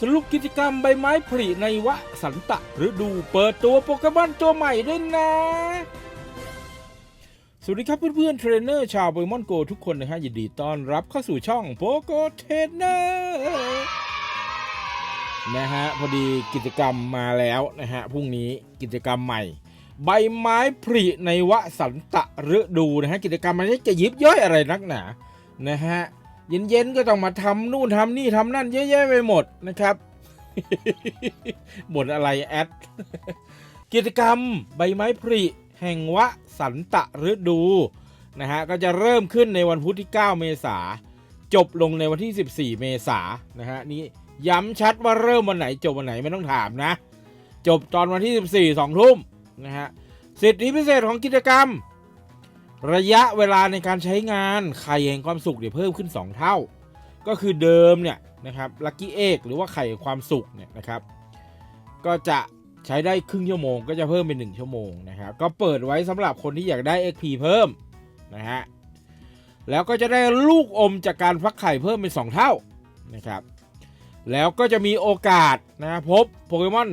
สรุปกิจกรรมใบไม้ผลิในวะสันตะฤดูเปิดตัวโปเกมอนตัวใหม่ด้วยนะ สวัสดีครับเพื่อนๆเทรนเนอร์ชาวโปเกมอนโกทุกคนนะฮะยินดีต้อนรับเข้าสู่ช่องโปโกเทรนเนอร์นะฮะ พอดีกิจกรรมมาแล้วนะฮะพรุ่งนี้กิจกรรมใหม่ ใบไม้ผลิในวะสันตะฤดูนะฮะกิจกรรมมันจะยิบย่อยอะไรนักหนานะฮะ เย็นๆก็ต้องมาทำนู่นทำนี่ทำนั่นเยอะแยะไปหมดนะครับบ่นอะไรแอด กิจกรรมใบไม้ผลิแห่งวะสันตะฤดูนะฮะก็จะเริ่มขึ้นในวันพุธที่ 9 เมษาจบลงในวันที่ 14 เมษานะฮะนี่ย้ำชัดว่าเริ่มวันไหนจบวันไหนไม่ต้องถามนะ จบตอนวันที่ 14 2 ทุ่มนะฮะสิทธิพิเศษของกิจกรรม ระยะเวลาในการใช้งานไข่แห่งความสุขเนี่ยวเพิ่มขึ้น 2 เท่า ก็คือเดิมเนี่ยนะครับลัคกี้เอกหรือว่าไข่แห่งความสุขเนี่ยนะครับ ก็จะใช้ได้ครึ่งชั่วโมง ก็จะเพิ่มเป็น 1 ชั่วโมงนะครับ ก็เปิดไว้สำหรับคนที่อยากได้ XP เพิ่มนะฮะแล้วก็จะได้ลูกอมจากการฟักไข่เพิ่มเป็น 2 เท่านะครับ แล้วก็จะมีโอกาสนะพบโปเกมอน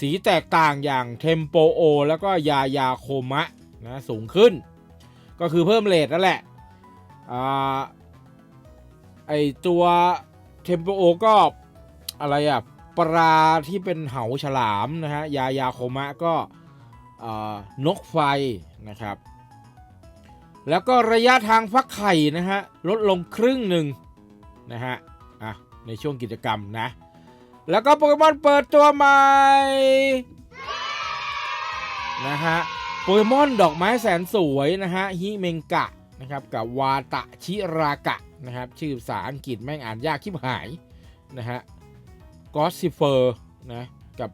สีแตกต่างอย่างเทมโปโอ แล้วก็ยายาโคมะนะสูงขึ้น ก็คือเพิ่มเลทนั่นแหละอ่าไอตัวเทมโปโอก็อะไรอะปลาที่เป็นเหาฉลามนะฮะยายาโคมะก็นกไฟนะครับ แล้วก็ระยะทางฟักไข่นะฮะลดลงครึ่งหนึ่งนะฮะอะในช่วงกิจกรรมนะ แล้วก็โปเกมอนเปิดตัวใหม่นะฮะ โปเกมอนดอกไม้แสนสวยนะฮะฮิเมงกะนะครับกับวาตะชิรากะนะครับชื่อภาษาอังกฤษแม่งอ่านยากชิบหายนะฮะกอสซิเฟอร์นะกับ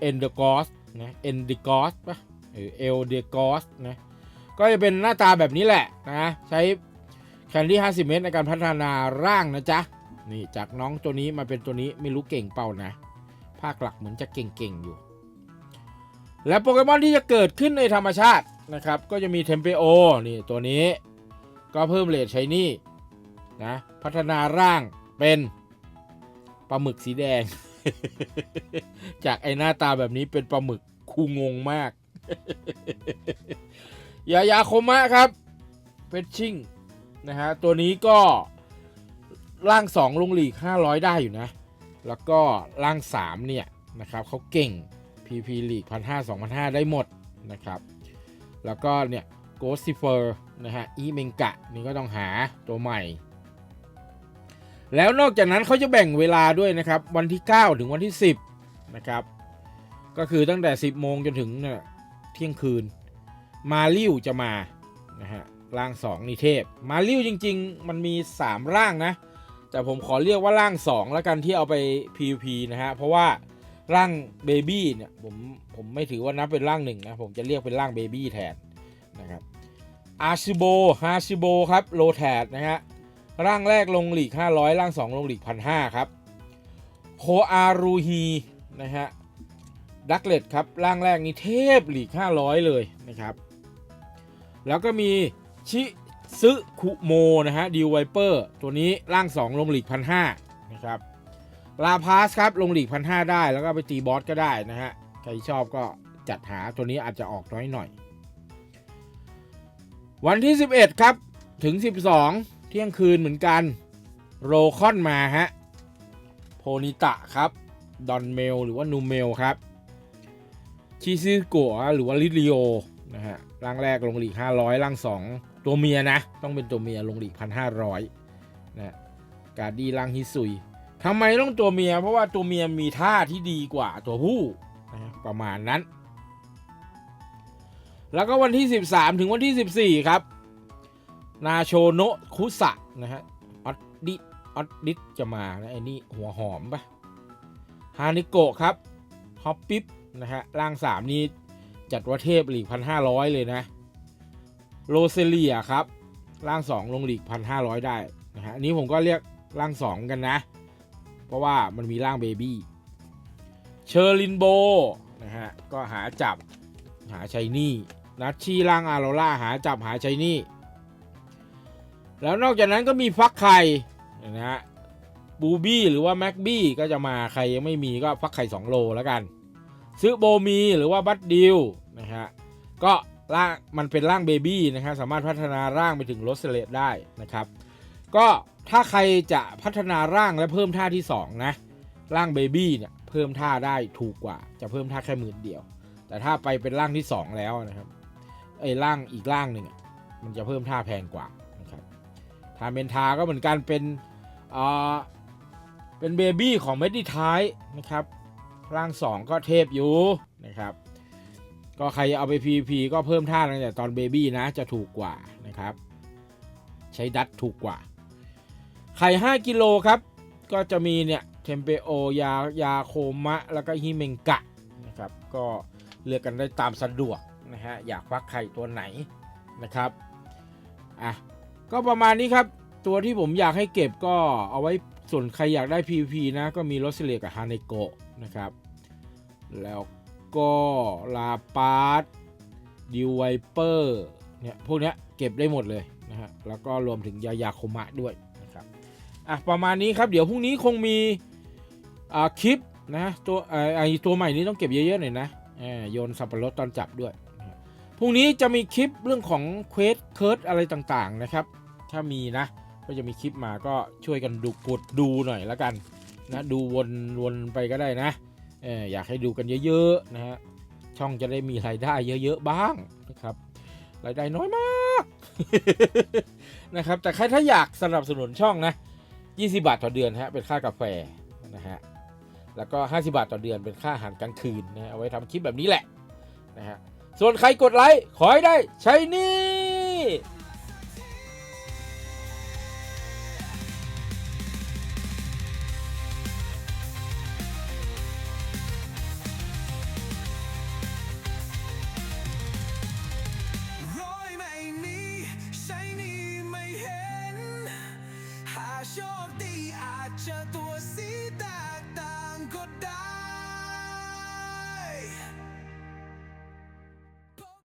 เอนเดกอสนะเอนดิกอสปะหรือเอลเดกอสนะก็จะเป็นหน้าตาแบบนี้แหละนะใช้แคนดี้ 50 เมตรในการพัฒนาร่างนะจ๊ะนี่จากน้องตัวนี้มาเป็นตัวนี้ไม่รู้เก่งเปล่านะ ภาคหลักเหมือนจะเก่งๆอยู่ และโปเกมอนที่จะเกิดขึ้นในธรรมชาตินะครับ ก็จะมีเทมเปโอนี่ตัวนี้ ก็เพิ่มเลทใช้นี่นะพัฒนาร่างเป็นปลาหมึกสีแดง จากไอหน้าตาแบบนี้เป็นปลาหมึกคูงงมาก ยายาโคมะครับเฟชชิ่งนะฮะตัวนี้ก็ร่าง 2 ลงหลีก 500 ได้อยู่นะ แล้วก็ร่าง 3 เนี่ยนะครับเขาเก่ง PP ลีก1,500 2,500ได้หมดนะครับ แล้วก็เนี่ยโกสิเฟอร์นะฮะอีเมงกะนี่ก็ต้องหาตัวใหม่ แล้วนอกจากนั้นเขาจะแบ่งเวลาด้วยนะครับ วันที่ 9 ถึงวันที่ 10 นะครับ ก็คือตั้งแต่ 10 โมงจนถึงเนี่ยเที่ยงคืน มาริวจะมานะฮะร่าง 2 นิเทพ มาริวจริง ๆ มันมี 3 ร่างนะ แต่ผมขอเรียกว่าร่าง 2 แล้วกันที่เอาไป PVP นะฮะเพราะว่า ร่างเบบี้เนี่ยผมผมไม่ถือว่านับเป็นร่างหนึ่งนะผมจะเรียกเป็นร่างเบบี้แทนนะครับอาชิโบฮาชิโบครับโลแทดนะฮะร่างแรกลงหลีก 500 ร่าง 2 ลงหลีก 1,500 ครับโคอารูฮีนะฮะดักเลตครับร่างแรกนี่เทพหลีก 500 เลยนะครับ แล้วก็มีชิซึคุโมนะฮะดิวไวเปอร์ตัวนี้ร่าง 2 ลงหลีก 1,500 นะครับ ลาพาสครับ ลงหลีก1,500ได้แล้วก็ไปตีบอสก็ได้นะฮะ ใครชอบก็จัดหาตัวนี้อาจจะออกน้อยหน่อย วันที่ 11 ครับ ถึง 12 เที่ยงคืนเหมือนกัน โรคอนมาฮะ โพนิตะครับ ดอนเมล หรือว่านูเมลครับชิซึโกะหรือว่าลิลิโอนะฮะร่างแรกลงหลีก 500ร่าง 2 ตัวเมียนะ ต้องเป็นตัวเมียลงหลีก 1,500นะ การดีร่างฮิซุย ทำไมต้องตัวเมีย เพราะว่าตัวเมียมีท่าที่ดีกว่าตัวผู้นะฮะประมาณนั้น แล้วก็วันที่ 13 ถึงวันที่ 14 ครับ นาโชโนะคุสะนะฮะออดดิออดดิจะมานะไอ้นี่หัวหอมปะฮานิโกะครับฮอปปิปนะฮะร่าง 3 นี้จัดว่าเทพหลีก1,500เลยนะ โรเซเลียครับ ร่าง 2 ลงหลีก1,500ได้นะฮะอันนี้ผมก็เรียกร่าง 2 กันนะ เพราะว่ามันมีร่างเบบี้เชอร์ลินโบนะฮะก็หาจับหาชัยนี่นัชชีร่างอาโรล่าหาจับหาชัยนี่ แล้วนอกจากนั้นก็มีฟักไข่นะฮะบบูบี้หรือว่าแม็กบี้ก็จะมาใครยังไม่มีก็ฟักไข่ 2 โลแล้วกัน ซื้อโบมีหรือว่าบัตดิวนะฮะก็ร่างมันเป็นร่างเบบี้นะฮะสามารถพัฒนาร่างไปถึงโรสเลตได้นะครับ ก็ถ้าใครจะพัฒนาร่างและเพิ่มท่าที่ 2 นะ ร่างเบบี้เนี่ยเพิ่มท่าได้ถูกกว่า จะเพิ่มท่าแค่หมื่นเดียว แต่ถ้าไปเป็นร่างที่ 2 แล้วนะครับไอ้ร่างอีกร่างหนึ่งมันจะเพิ่มท่าแพงกว่านะครับทาเมนทาก็เหมือนกันเป็นอ่าเป็นเบบี้ของเมดิทายนะครับร่าง 2 ก็เทพอยู่นะครับก็ใครเอาไป PVP ก็เพิ่มท่าตั้งแต่ตอนเบบี้นะจะถูกกว่านะครับ ใช้ดัตถูกกว่า ไข่ 5 กิโลครับ ก็จะมีเนี่ยเทมเปโอยายาโคมะ แล้วก็ฮิเมงกะนะครับ ก็เลือกกันได้ตามสะดวกนะฮะ อยากฟักไข่ตัวไหนนะครับ อะ ก็ประมาณนี้ครับ ตัวที่ผมอยากให้เก็บก็เอาไว้ส่วนใครอยากได้ PVP นะ ก็มีรสเลียกับฮาเนโกะนะครับ แล้วก็ลาปาร์ดดิวไวเปอร์เนี่ยพวกนี้เก็บได้หมดเลยนะฮะ แล้วก็รวมถึงยายาโคมะด้วย อะประมาณนี้ครับเดี๋ยวพรุ่งนี้คงมีอ่าคลิปนะตัวไออตัวใหม่นี้ต้องเก็บเยอะๆหน่อยนะเออโยนสับปะรดตอนจับด้วยพรุ่งนี้จะมีคลิปเรื่องของเควสเคิร์ดอะไรต่างๆนะครับ ถ้ามีนะก็จะมีคลิปมาก็ช่วยกันดูกดดูหน่อยแล้วกันนะดูวนวนไปก็ได้นะเอออยากให้ดูกันเยอะๆนะฮะช่องจะได้มีรายได้เยอะๆบ้างนะครับรายได้น้อยมากนะครับแต่ใครถ้าอยากสนับสนุนช่องนะ 20 บาทต่อเดือนฮะเป็นค่ากาแฟนะฮะแล้วก็ 50 บาทต่อเดือนเป็นค่าอาหารกลางคืนนะฮะเอาไว้ทำคลิปแบบนี้แหละนะฮะส่วนใครกดไลค์ขอให้ได้ใช้นี่